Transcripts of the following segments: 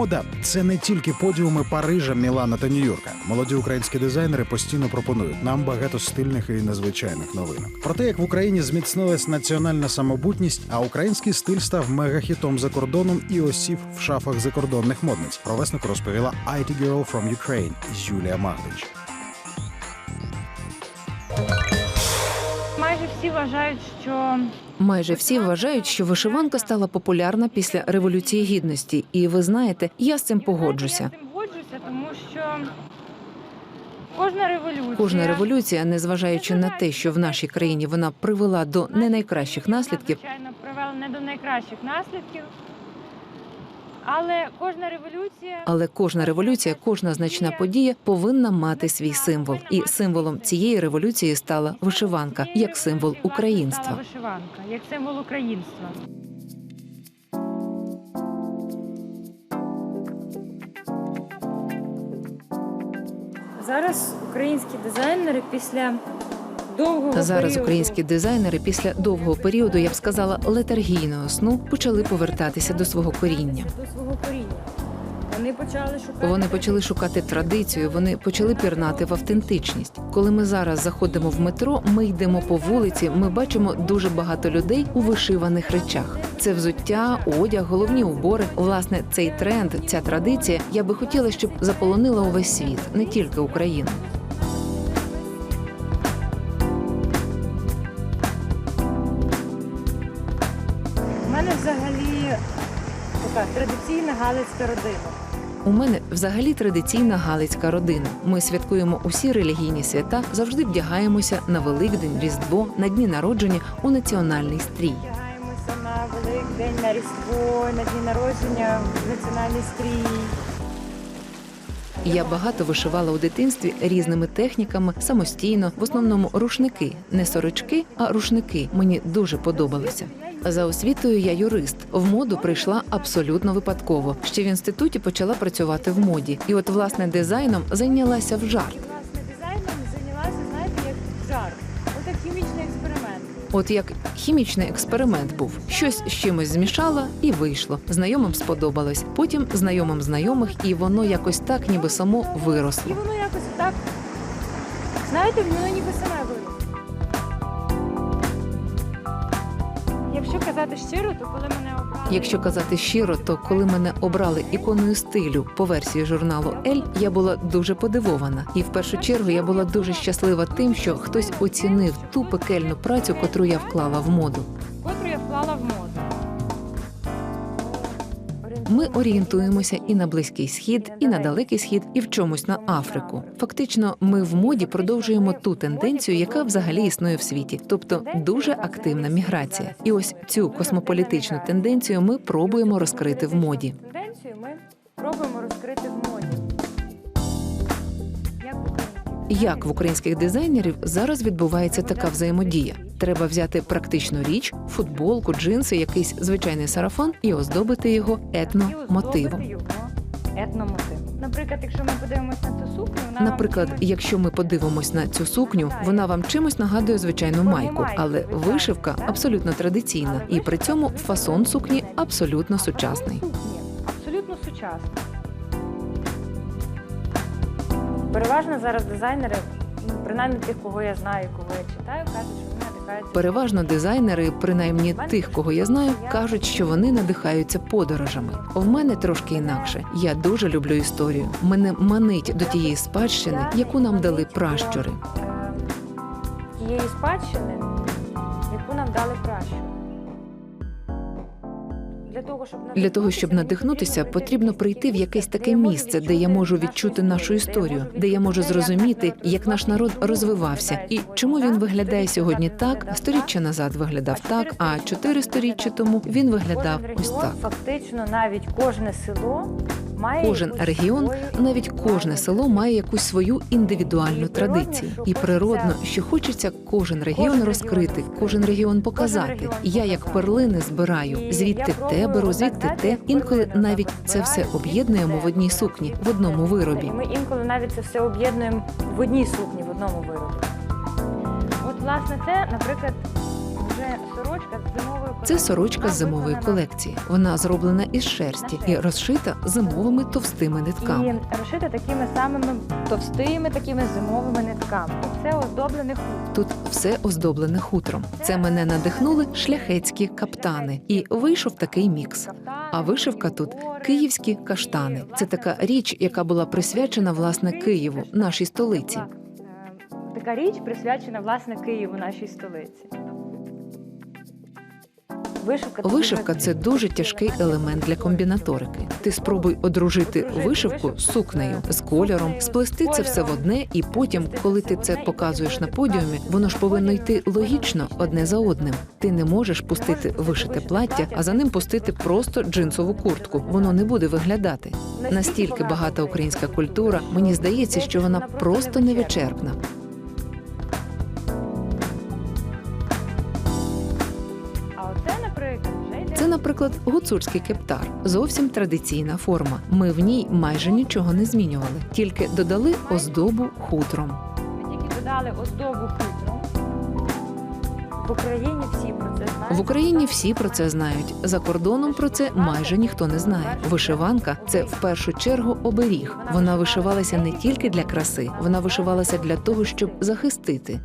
Мода це не тільки подіуми Парижа, Мілана та Нью-Йорка. Молоді українські дизайнери постійно пропонують нам багато стильних і незвичайних новинок. Про те, як в Україні зміцнилась національна самобутність, а український стиль став мегахітом за кордоном і осів в шафах закордонних модниць. Про веснику розповіла IT Girl from Ukraine Юлія Магдич. Майже всі вважають, що Майже всі вважають, що вишиванка стала популярна після революції гідності, і ви знаєте, я з цим погоджуся. Я з цим погоджуся, тому що кожна революція Кожна революція, незважаючи на те, що в нашій країні вона привела до не найкращих наслідків, звичайно, привела не до найкращих наслідків. Але кожна революція але кожна революція, кожна значна подія повинна мати свій символ. І символом цієї революції стала вишиванка як символ українства. вишиванка, як символ українства. Зараз українські дизайнери після довгого Зараз періоду українські дизайнери після довгого періоду, я б сказала, летаргійного сну почали повертатися до свого коріння. до свого коріння. Вони почали шукати Вони почали шукати традицію, вони почали пірнати в автентичність. Коли ми зараз заходимо в метро, ми йдемо по вулиці. Ми бачимо дуже багато людей у вишиваних речах. Це взуття, одяг, головні убори. Власне, цей тренд, ця традиція. Я би хотіла, щоб заполонила увесь світ, не тільки Україну. Традиційна галицька родина. У мене взагалі традиційна галицька родина. Ми святкуємо усі релігійні свята, завжди вдягаємося на Великдень, Різдво, на дні народження у національний стрій. Вдягаємося на Великдень, на Різдво, на дні народження, в національний стрій. Я багато вишивала у дитинстві різними техніками самостійно, в основному рушники, не сорочки, а рушники. Мені дуже подобалося. За освітою я юрист. В моду прийшла абсолютно випадково. Ще в інституті почала працювати в моді, і от власне дизайном зайнялася в жарт. От як хімічний експеримент був, щось з чимось змішала і вийшло. Знайомим сподобалось. Потім знайомим знайомих, і воно якось так, ніби само І воно якось так, знаєте, воно ніби саме виросло. Якщо казати щиро, то коли мене. Якщо казати щиро, то коли мене обрали іконою стилю по версії журналу Ель, я була дуже подивована. І в першу чергу я була дуже щаслива тим, що хтось оцінив ту пекельну працю, котру я вклала в моду. котру я вклала в моду. Ми орієнтуємося і на близький схід, і на далекий схід, і в чомусь на Африку. Фактично, ми в моді продовжуємо ту тенденцію, яка взагалі існує в світі, тобто дуже активна міграція. І ось цю космополітичну тенденцію ми пробуємо розкрити в моді. Тенденцію ми пробуємо розкрити в моді. Як в Як в українських дизайнерів зараз відбувається така взаємодія? Треба взяти практичну річ, футболку, джинси, якийсь звичайний сарафан і оздобити його етномотивом. оздобити. Наприклад, якщо ми подивимося на цю сукню, вона Наприклад, вам якщо ми подивимось на цю сукню, вона вам чимось нагадує звичайну майку, але вишивка абсолютно традиційна, і при цьому фасон сукні абсолютно сучасний. Абсолютно сучасна. Переважно зараз дизайнери, ну, принаймні тих, кого я знаю, кого я читаю, кажуть, що. Переважно дизайнери, принаймні тих, кого я знаю, кажуть, що вони надихаються подорожами. В мене трошки інакше. Я дуже люблю історію. Мене манить до тієї спадщини, яку нам дали пращури. Тієї спадщини, яку нам дали пращури. Для того, щоб надихнутися, потрібно прийти в якесь таке місце, де я можу відчути нашу історію, де я можу зрозуміти, як наш народ розвивався і чому він виглядає сьогодні так, сторіччя назад виглядав так, а чотири сторіччя тому він виглядав ось так. Фактично, навіть кожне село Кожен регіон, навіть кожне село має якусь свою індивідуальну традицію. І природно, що хочеться кожен регіон розкрити, кожен регіон показати. Я як перлини збираю звідти те беру, звідти те. Інколи навіть це все об'єднуємо в одній сукні, в одному виробі. Ми інколи навіть це все об'єднуємо в одній сукні, в одному виробі. От, власне, це, наприклад, Це сорочка з зимової колекції. Вона зроблена із шерсті і розшита зимовими товстими нитками. І розшита такими самими товстими, такими зимовими нитками. Це оздоблений худ. Тут все оздоблене хутром. Це мене надихнули шляхетські каптани, і вийшов такий мікс. А вишивка тут київські каштани. Це така річ, яка була присвячена власне Києву, нашій столиці. Е, Така річ присвячена власне Києву, нашій столиці. Вишивка, Вишивка це дуже тяжкий елемент для комбінаторики. Ти спробуй одружити вишивку з сукнею, з кольором, сплести це все в одне, і потім, коли ти це показуєш на подіумі, воно ж повинно йти логічно одне за одним. Ти не можеш пустити вишите плаття, а за ним пустити просто джинсову куртку. Воно не буде виглядати. Настільки багата українська культура, мені здається, що вона просто невичерпна. Наприклад, гуцульський кептар, зовсім традиційна форма. Ми в ній майже нічого не змінювали, тільки додали оздобу хутром. Ми тільки додали оздобу хутром. В Україні всі про це знають. В Україні всі про це знають. За кордоном про це майже ніхто не знає. Вишиванка це в першу чергу оберіг. Вона вишивалася не тільки для краси, вона вишивалася для того, щоб захистити.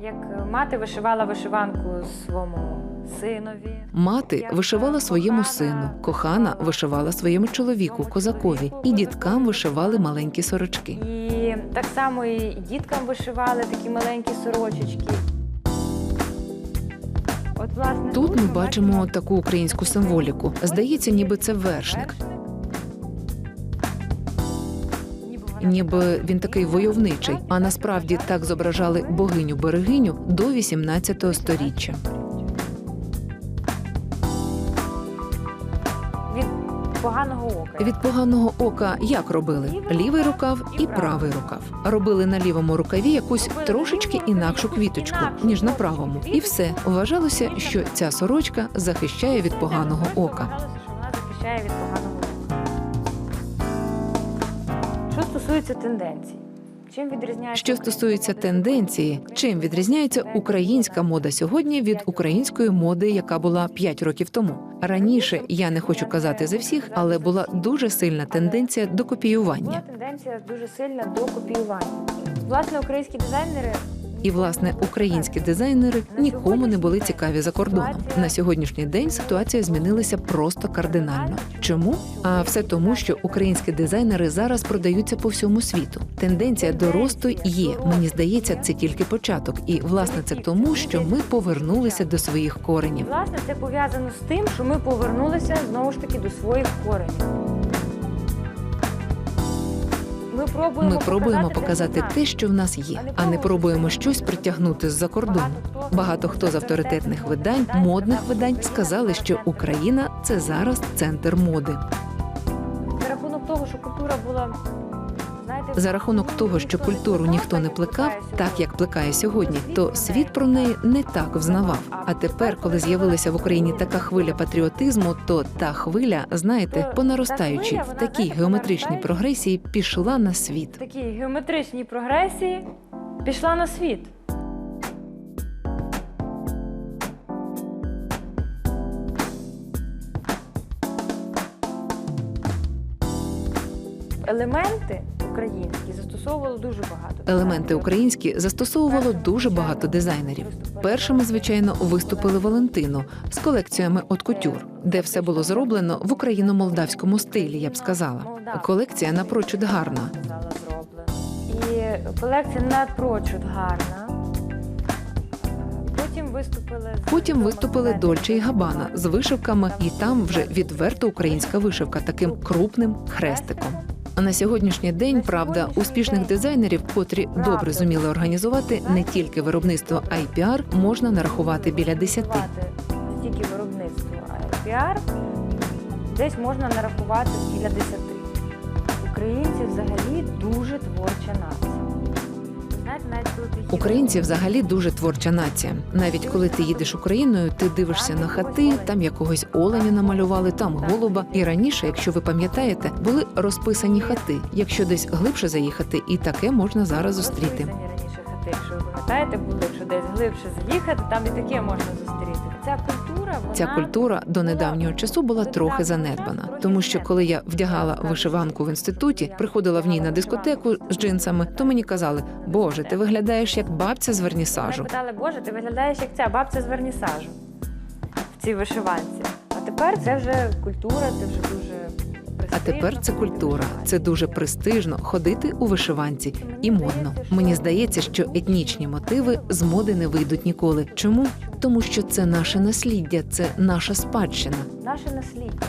Як мати вишивала вишиванку своєму синові. Мати вишивала своєму сину, кохана вишивала своєму чоловіку, козакові, і діткам вишивали маленькі сорочки. І так само і діткам вишивали такі маленькі сорочечки. От, власне, Тут ми бачимо таку українську символіку. Здається, ніби це вершник, ніби він такий войовничий. А насправді так зображали богиню берегиню до 18 століття. Від поганого ока як робили? Лівий рукав і правий рукав. Робили на лівому рукаві якусь трошечки інакшу квіточку, ніж на правому. І все вважалося, що ця сорочка захищає від поганого ока. Що стосується тенденцій, чим відрізняється Що стосується тенденції, чим відрізняється українська мода сьогодні від української моди, яка була 5 років тому. Раніше я не хочу казати за всіх, але була дуже сильна тенденція до копіювання. тенденція дуже сильна до копіювання. Власне, українські дизайнери І власне українські дизайнери нікому не були цікаві за кордоном. На сьогоднішній день ситуація змінилася просто кардинально. Чому? А все тому, що українські дизайнери зараз продаються по всьому світу. Тенденція до росту є. Мені здається, це тільки початок. І власне це тому, що ми повернулися до своїх коренів. власне це пов'язано з тим, що ми повернулися знову ж таки до своїх коренів. Ми пробуємо, Ми пробуємо показати те, що в нас є, а не пробуємо щось притягнути з-за кордону. Багато хто з авторитетних видань, модних видань сказали, що Україна це зараз центр моди. За рахунок того, що культура була За рахунок того, що культуру ніхто не плекав, так як плекає сьогодні, то світ про неї не так взнавав. А тепер, коли з'явилася в Україні така хвиля патріотизму, то та хвиля, знаєте, по наростаючій в такій геометричній прогресії пішла на світ. в такій геометричній прогресії пішла на світ. Елементи українські застосовувало дуже багато. Елементи українські застосовувало дуже багато дизайнерів. Першими, звичайно, виступили Валентино з колекціями от кутюр, де все було зроблено в україно-молдавському стилі. Я б сказала. Колекція напрочуд гарна. І колекція напрочуд гарна. Потім виступили Потім виступили Дольче і Габана з вишивками, і там вже відверто українська вишивка таким крупним хрестиком. А на сьогоднішній день, правда, успішних дизайнерів, котрі добре зуміли організувати не тільки виробництво, а й піар, можна нарахувати біля десяти. Тільки виробництво, а піар. Десь можна нарахувати біля десяти. Українці взагалі дуже Українці взагалі дуже творча нація. Навіть коли ти їдеш Україною, ти дивишся на хати, там якогось оленя намалювали, там голуба. І раніше, якщо ви пам'ятаєте, були розписані хати. Якщо десь глибше заїхати, і таке можна зараз зустріти. Раніше хати, якщо ви пам'ятаєте, були, якщо десь глибше заїхати, там і таке можна зустріти. Ця культура, вона Ця культура до недавнього часу була трохи занедбана, тому що коли я вдягала вишиванку в інституті, приходила в ній на дискотеку з джинсами, то мені казали: Боже, ти виглядаєш як бабця з вернісажу. питали, Боже, ти виглядаєш як ця бабця з вернісажу в цій вишиванці. А тепер це вже культура, це вже дуже А тепер це культура. Це дуже престижно ходити у вишиванці і модно. Мені здається, що етнічні мотиви з моди не вийдуть ніколи. Чому? Тому що це наше насліддя, це наша спадщина. наше насліддя,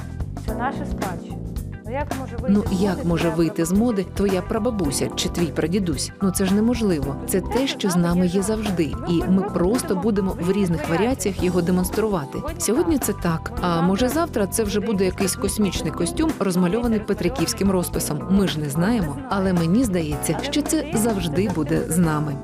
це наша спадщина. Ну як може вийти Ну з як може вийти з моди твоя прабабуся чи твій прадідусь? Ну це ж неможливо. Це те, що з нами є завжди, і ми просто будемо в різних варіаціях його демонструвати. Сьогодні це так. А може завтра це вже буде якийсь космічний костюм, розмальований петриківським розписом. Ми ж не знаємо, але мені здається, що це завжди буде з нами.